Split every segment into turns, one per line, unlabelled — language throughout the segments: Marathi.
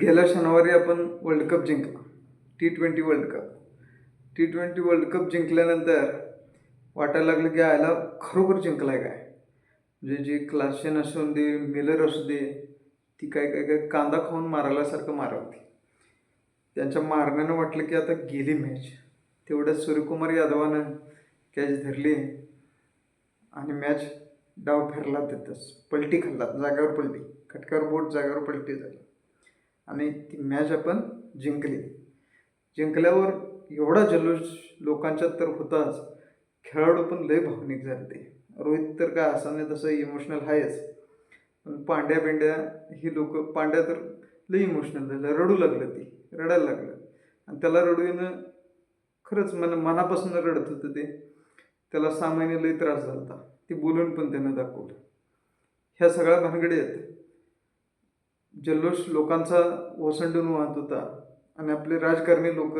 गेल्या शनिवारी आपण वर्ल्ड कप जिंकला. T twenty world cup T twenty world cup जिंकल्यानंतर वाटायला लागलं की आयला खरोखर जिंकलाय काय? म्हणजे जी क्लासेन असू दे मिलर असू दे ती काय काय काय कांदा खाऊन मारायलासारखं मारवती त्यांच्या मारण्यानं वाटलं की आता गेली मॅच तेवढ्या सूर्यकुमार यादवानं कॅच धरली आणि मॅच डाव फिरला तिथंच. पलटी खाल्ला जागेवर पलटी. खटक्यावर बोट जागेवर पलटी झाली. आणि ती मॅच आपण जिंकली. जिंकल्यावर एवढा जल्लोष लोकांच्यात तर होताच. खेळाडू पण लय भावनिक झाले ते रोहित तर काय असं नाही तसं इमोशनल आहेच. पण पांड्या बिंड्या ही लोक पांड्या तर लई इमोशनल झालं रडू लागलं ती रडायला लागलं. आणि त्याला रडू येणं खरंच मन मनापासून रडत होतं ते. त्याला सामान्य लई त्रास झाला होता ते बोलून पण त्यानं दाखवलं. ह्या सगळ्या भानगडी आहेत. जल्लोष लोकांचा ओसंडून वाहत होता आणि आपले राजकारणी लोक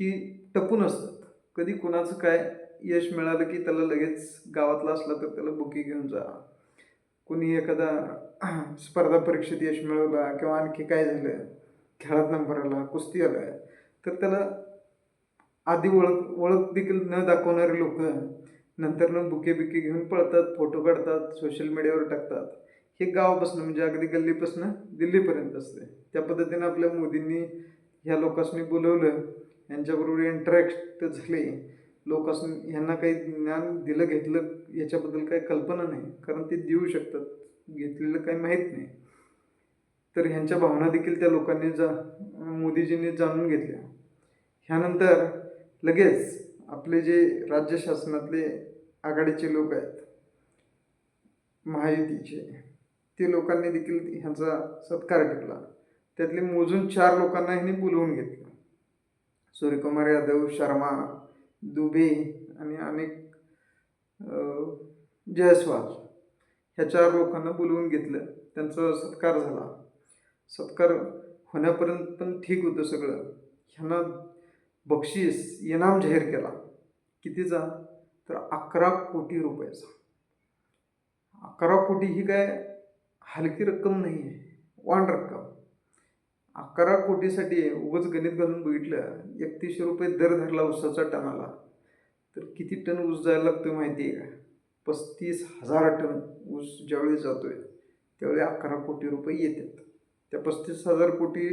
ही टपून असतात. कधी कुणाचं काय यश मिळालं की त्याला लगेच गावातला असला तर त्याला बुकी घेऊन जा. कुणी एखादा स्पर्धा परीक्षेत यश मिळवला किंवा आणखी काय झालं खेळात नंबर आला कुस्ती आला तर त्याला आधी ओळख ओळख देखील न दाखवणारे लोक नंतर न बुके बिके घेऊन पळतात फोटो काढतात सोशल मीडियावर टाकतात. हे गावापासून म्हणजे अगदी गल्लीपासून दिल्लीपर्यंत असते त्या पद्धतीनं आपल्या मोदींनी ह्या लोकांनी बोलवलं. यांच्याबरोबर इंटरॅक्ट झाले. लोकांनी ह्यांना काही ज्ञान दिलं घेतलं याच्याबद्दल काही कल्पना नाही. कारण ते देऊ शकतात. घेतलेलं काही माहीत नाही. तर ह्यांच्या भावना देखील त्या लोकांनी जा मोदीजींनी जाणून घेतल्या. ह्यानंतर लगेच आपले जे राज्य शासनातले आघाडीचे लोक आहेत महायुतीचे ते लोकांनी देखील ह्यांचा सत्कार केला त्यातले मोजून चार लोकांना ह्यांनी बोलवून घेतलं. सूर्यकुमार यादव शर्मा दुबे आणि अनेक जयस्वाल ह्या चार लोकांना बोलवून घेतलं. त्यांचा सत्कार झाला. सत्कार होण्यापर्यंत पण ठीक होतं सगळं. ह्यांना बक्षीस इनाम जाहीर केला. कितीचा तर अकरा कोटी रुपयाचा. अकरा कोटी ही काय हलकी रक्कम नाही आहे. वाण रक्कम. अकरा कोटीसाठी उगाच गणित घालून बघितलं एकतीसशे रुपये दर धरला ऊसाचा टनाला. तर किती टन ऊस जायला लागतो माहिती आहे का? पस्तीस हजार टन ऊस ज्यावेळी जातोय त्यावेळी अकरा कोटी रुपये येतात. त्या पस्तीस हजार कोटी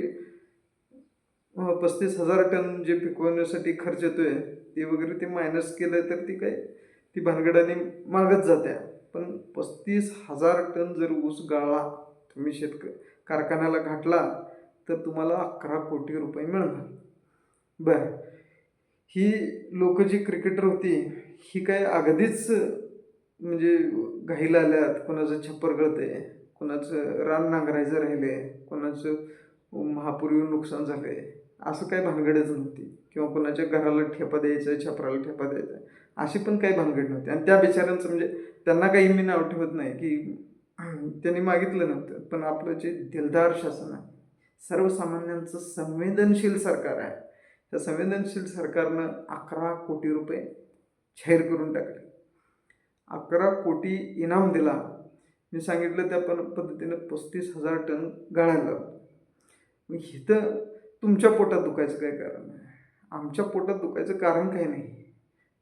पस्तीस हजार टन जे पिकवण्यासाठी खर्च येतोय ते वगैरे ते मायनस केलं तर ती काय? ती भानगडाने मागत जात्या. पण पस्तीस हजार टन जर ऊस गाळला तुम्ही शेतक कारखान्याला घातला तर तुम्हाला अकरा कोटी रुपये मिळणार. बरं. ही लोक जी क्रिकेटर होती ही काय अगदीच म्हणजे घाईला आल्यात कोणाचं छप्पर गळते कोणाचं रान नांगरायचं राहिले कोणाचं महापूर येऊन नुकसान झालंय असं काय भानगडच नव्हती. किंवा कोणाच्या घराला ठेपा द्यायचं छपराला ठेपा द्यायचा अशी पण काही भानगड नव्हती. आणि त्या बिचाऱ्यांचं म्हणजे त्यांना काही मी नाव ठेवत नाही की त्यांनी मागितलं नव्हतं. पण आपलं जे दिलदार शासन आहे सर्वसामान्यांचं संवेदनशील सरकार आहे. त्या संवेदनशील सरकारनं अकरा कोटी रुपये जाहीर करून टाकले. अकरा कोटी इनाम दिला. मी सांगितलं त्या पण पद्धतीनं पस्तीस हजार टन गाळायला लावलं. मग इथं तुमच्या पोटात दुखायचं काय कारण आहे? आमच्या पोटात दुखायचं कारण काही नाही.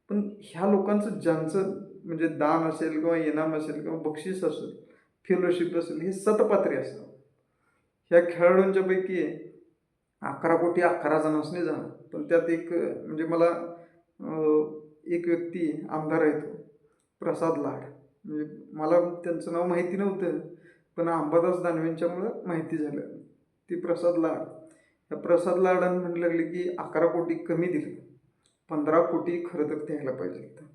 पण ह्या लोकांचं ज्यांचं म्हणजे दान असेल किंवा इनाम असेल किंवा बक्षीस असेल फेलोशिप असेल हे सतपात्री असतं ह्या खेळाडूंच्या पैकी अकरा कोटी अकरा जणांनी जाणार. पण त्यात एक म्हणजे मला एक व्यक्ती आमदार आहे तो प्रसाद लाड. म्हणजे मला त्यांचं नाव माहिती नव्हतं पण अंबादास दानवेंच्यामुळं माहिती झालं. ती प्रसाद लाड. त्या प्रसाद लाडांनी म्हटलं लागले की अकरा कोटी कमी दिले. पंधरा कोटी खरं तर द्यायला पाहिजे होतं.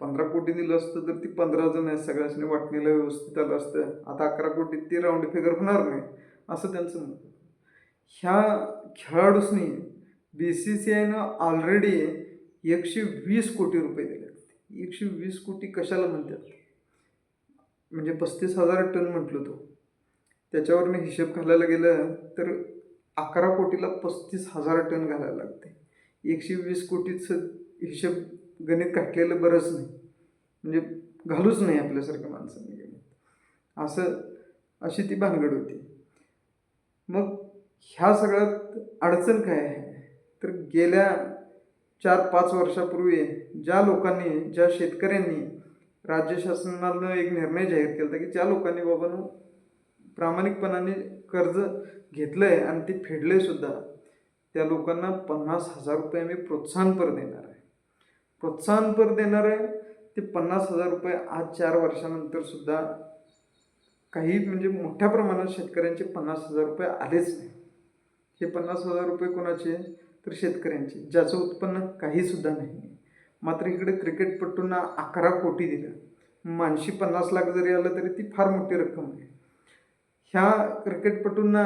पंधरा कोटी दिलं असतं तर ती पंधरा जण आहे सगळ्यांनी वाटणीला व्यवस्थित आलं असतं. आता अकरा कोटीत ती राऊंड फिगर होणार नाही असं त्यांचं मत ह्या खेळाडूसनी बी सी सी आयनं ऑलरेडी एकशे वीस कोटी रुपये दिले एकशे वीस कोटी कशाला म्हणतात? म्हणजे पस्तीस हजार टन म्हटलं तो. त्याच्यावरनं हिशेब घालायला गेलं तर अकरा कोटीला पस्तीस हजार टन घालायला लागते. एकशे वीस कोटीचं हिशेब गणित घातलेलं बरंच नाही. म्हणजे घालूच नाही आपल्यासारख्या माणसांनी गणित म्हणजे. असं अशी ती भानगड होती. मग ह्या सगळ्यात अडचण काय आहे? तर गेल्या चार पाच वर्षापूर्वी ज्या लोकांनी ज्या शेतकऱ्यांनी राज्य शासनानं एक निर्णय जाहीर केला होता की ज्या लोकांनी बाबांनो प्रामाणिकपणाने कर्ज घेतलं आहे आणि ते फेडले सुद्धा. त्या लोकांना पन्नास हजार रुपये आम्ही प्रोत्साहनपर देणार आहे. प्रोत्साहनपर देणार आहे ते पन्नास हजार रुपये आज चार वर्षानंतर सुद्धा काही म्हणजे मोठ्या प्रमाणात शेतकऱ्यांचे पन्नास हजार रुपये आलेच नाही. हे पन्नास हजार रुपये कोणाचे तर शेतकऱ्यांचे ज्याचं उत्पन्न काहीसुद्धा नाही. मात्र इकडे क्रिकेटपटूंना अकरा कोटी दिलं मानशी पन्नास लाख जरी आलं तरी ती फार मोठी रक्कम आहे. ह्या क्रिकेटपटूंना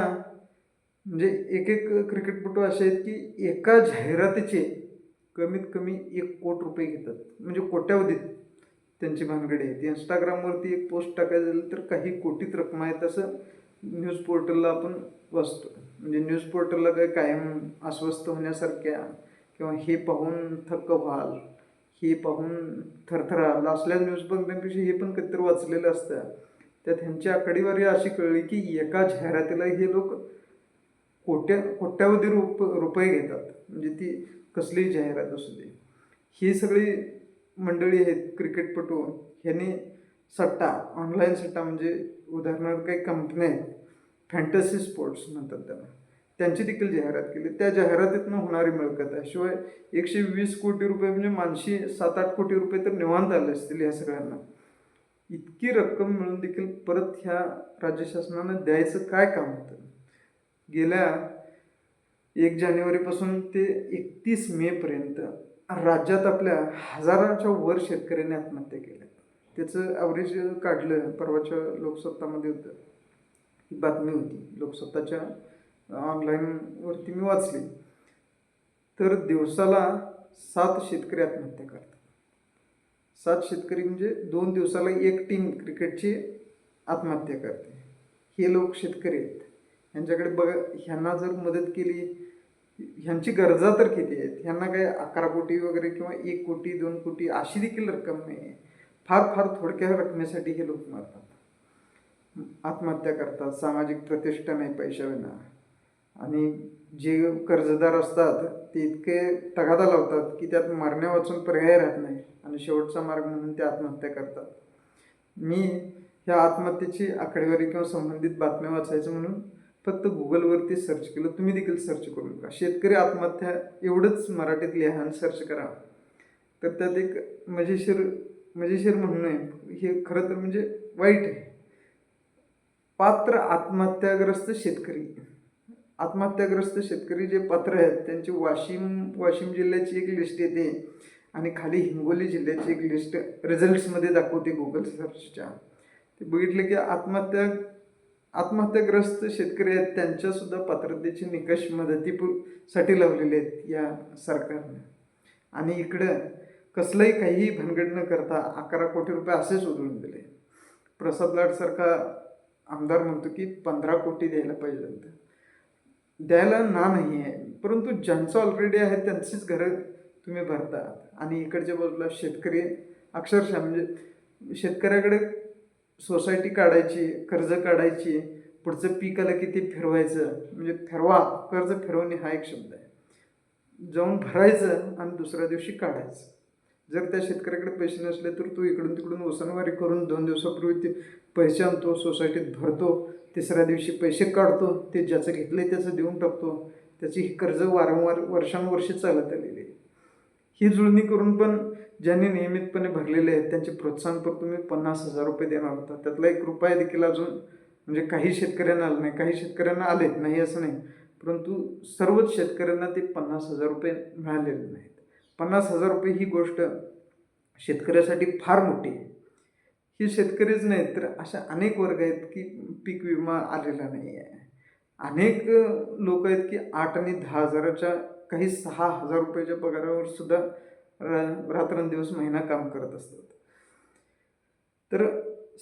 म्हणजे एक एक क्रिकेटपटू असे आहेत की एका जाहिरातीचे कमीत कमी एक कोट रुपये घेतात. म्हणजे कोट्यावधीत त्यांची भानगडी आहे. ती इंस्टाग्रामवरती एक पोस्ट टाकायचं झाली तर काही कोटीत रक्कम आहेत असं न्यूज पोर्टलला आपण वाचतो. म्हणजे न्यूज पोर्टलला काही कायम अस्वस्थ होण्यासारख्या किंवा हे पाहून थक्क व्हाल हे पाहून थरथराल असल्या न्यूज बघण्यापेक्षा हे पण कधीतरी वाचलेलं असतं. त्यात ह्यांची आकडेवारी अशी कळली की एका जाहिरातीला हे लोक कोट्या कोट्यावधी रुप रुपये घेतात. म्हणजे ती कसलीही जाहिरात असू दे. ही सगळी मंडळी आहेत क्रिकेटपटू. ह्यांनी सट्टा ऑनलाईन सट्टा म्हणजे उदाहरणार्थ काही कंपन्या आहेत. फॅन्टसी स्पोर्ट्स म्हणतात त्याला. त्यांची देखील जाहिरात केली. त्या जाहिरातीतनं होणारी मिळकत आहे. शिवाय एकशे वीस कोटी रुपये म्हणजे मानशी सात आठ कोटी रुपये तर निवांत आले असतील या सगळ्यांना. इतकी रक्कम मिळून देखील परत ह्या राज्य शासनानं द्यायचं काय काम होतं? गेल्या एक जानेवारीपासून ते एकतीस मेपर्यंत राज्यात आपल्या हजाराच्या वर शेतकऱ्यांनी आत्महत्या केल्या. त्याचं ॲव्हरेज काढलं परवाच्या लोकसत्तामध्ये होतं. ही बातमी होती. लोकसत्ताच्या ऑनलाईनवरती मी वाचली. तर दिवसाला सात शेतकरी आत्महत्या करतात. सात शेतकरी म्हणजे दोन दिवसाला एक टीम क्रिकेटची आत्महत्या करते. हे लोक शेतकरी आहेत. ह्यांच्याकडे बघ ह्यांना जर मदत केली ह्यांची गरजा तर किती आहेत? ह्यांना काय अकरा कोटी वगैरे किंवा एक कोटी दोन कोटी अशी देखील रक्कम नाही आहे फार फार थोडक्या रकमेसाठी हे लोक मरतात. आत्महत्या करतात सामाजिक प्रतिष्ठा नाही पैशाविना. आणि जे कर्जदार असतात ते इतके तगादा लावतात की त्यात मरण्या वाचून पर्याय राहत नाही आणि शेवटचा मार्ग म्हणून ते आत्महत्या करतात. मी ह्या आत्महत्येची आकडेवारी किंवा संबंधित बातम्या वाचायचं म्हणून फक्त गुगलवरती सर्च केलं तुम्ही देखील सर्च करू नका शेतकरी आत्महत्या एवढंच मराठीत लिहा आणि सर्च करा. तर त्यात एक मजेशीर मजेशीर म्हणणं आहे. हे खरं तर म्हणजे वाईट आहे. पात्र आत्महत्याग्रस्त शेतकरी आत्महत्याग्रस्त शेतकरी जे पात्र आहेत त्यांची वाशिम वाशिम जिल्ह्याची एक लिस्ट येते आणि खाली हिंगोली जिल्ह्याची एक लिस्ट रिझल्ट्समध्ये दाखवते गुगल सर्चच्या ते बघितलं की आत्महत्या आत्महत्याग्रस्त शेतकरी आहेत त्यांच्यासुद्धा पात्रतेचे निकष मदतीसाठी लावलेले आहेत या सरकारने. आणि इकडं कसलंही काहीही भानगड न करता अकरा कोटी रुपये असेच उधळून दिले. प्रसाद लाडसारखा आमदार म्हणतो की पंधरा कोटी द्यायला पाहिजे होतं. द्यायला ना नाही आहे परंतु ज्यांचं ऑलरेडी आहे त्यांचीच घरं तुम्ही भरता. आणि इकडच्या बाजूला शेतकरी अक्षरशः म्हणजे शेतकऱ्याकडे सोसायटी काढायची कर्ज काढायची पुढचं पीक आलं की ते फिरवायचं म्हणजे फिरवा कर्ज फिरवणे हा एक शब्द आहे. जाऊन भरायचं आणि दुसऱ्या दिवशी काढायचं. जर त्या शेतकऱ्याकडे पैसे नसले तर तो इकडून तिकडून ओसनवारी करून दोन दिवसापूर्वी ते पैसे आणतो सोसायटीत भरतो तिसऱ्या दिवशी पैसे काढतो ते ज्याचं घेतलं आहे त्याचं देऊन टाकतो त्याची ही कर्ज वारंवार वर्षानुवर्षे चालत आलेली आहे. ही जुळणी करून पण ज्यांनी नियमितपणे भरलेले आहेत त्यांचे प्रोत्साहनपर तुम्ही पन्नास हजार रुपये देणार होता. त्यातला एक रुपया देखील अजून म्हणजे काही शेतकऱ्यांना आलं नाही. काही शेतकऱ्यांना आले नाही असं नाही. परंतु सर्वच शेतकऱ्यांना ते पन्नास हजार रुपये मिळालेले नाहीत. पन्नास हजार रुपये ही गोष्ट शेतकऱ्यासाठी फार मोठी आहे. ही शेतकरीच नाहीत तर अशा अनेक वर्ग आहेत की पीक विमा आलेला नाही आहे अनेक लोक आहेत की आठ आणि दहा हजाराच्या काही सहा हजार रुपयाच्या पगारावर सुद्धा रात्रंदिवस महिना काम करत असतात. तर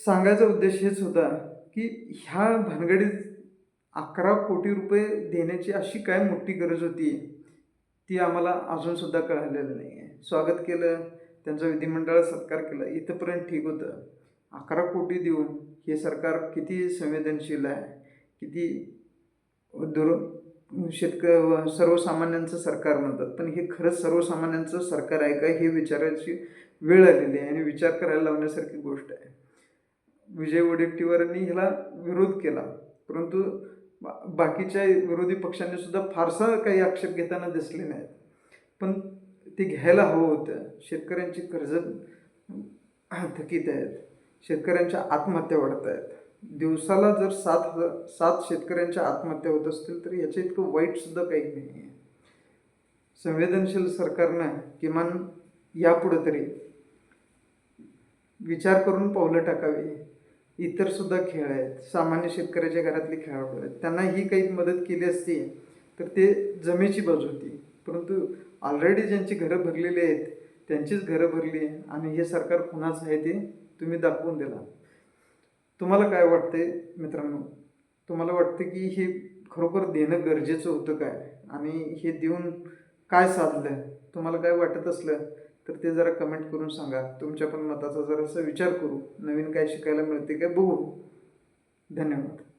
सांगायचा उद्देश हेच होता की ह्या भानगडीत अकरा कोटी रुपये देण्याची अशी काय मोठी गरज होती ती आम्हाला अजूनसुद्धा कळालेलं नाही आहे स्वागत केलं त्यांचा विधिमंडळात सत्कार केला इथंपर्यंत ठीक होतं. अकरा कोटी देऊन हे सरकार किती संवेदनशील आहे किती दूर शेतक सर्वसामान्यांचं सरकार म्हणतात. पण हे खरंच सर्वसामान्यांचं सरकार आहे का? हे विचारायची वेळ आलेली आहे आणि विचार करायला लावण्यासारखी गोष्ट आहे. विजय वडेट्टीवारांनी ह्याला विरोध केला. परंतु बाकीच्या विरोधी पक्षांनी सुद्धा फारसा काही आक्षेप घेताना दिसले नाहीत. पण ते घ्यायला हवं होतं. शेतकऱ्यांची कर्ज थकीत आहेत. शेतकऱ्यांच्या आत्महत्या वाढत आहेत दिवसाला जर सात हजार सात शेतकऱ्यांच्या आत्महत्या होत असतील तर याच्या इतकं वाईटसुद्धा काही नाही आहे. संवेदनशील सरकारनं किमान यापुढं तरी विचार करून पावलं टाकावी. इतर सुद्धा खेळ आहेत. सामान्य शेतकऱ्याच्या घरातले खेळाडू आहेत. त्यांना ही काही मदत केली असती तर ते जमेची बाजू होती. परंतु ऑलरेडी ज्यांची घरं भरलेली आहेत त्यांचीच घरं भरली आणि हे सरकार कुणाचं आहे ते तुम्ही दाखवून दिला तुम्हाला काय वाटते मित्रांनो? तुम्हाला वाटतं की हे खरोखर देणं गरजेचं होतं काय? आणि हे देऊन काय साधलं? तुम्हाला काय वाटत असलं तर ते जरा कमेंट करून सांगा. तुमच्या पण मताचा जरासा विचार करू. नवीन काय शिकायला मिळते काय बघू. धन्यवाद.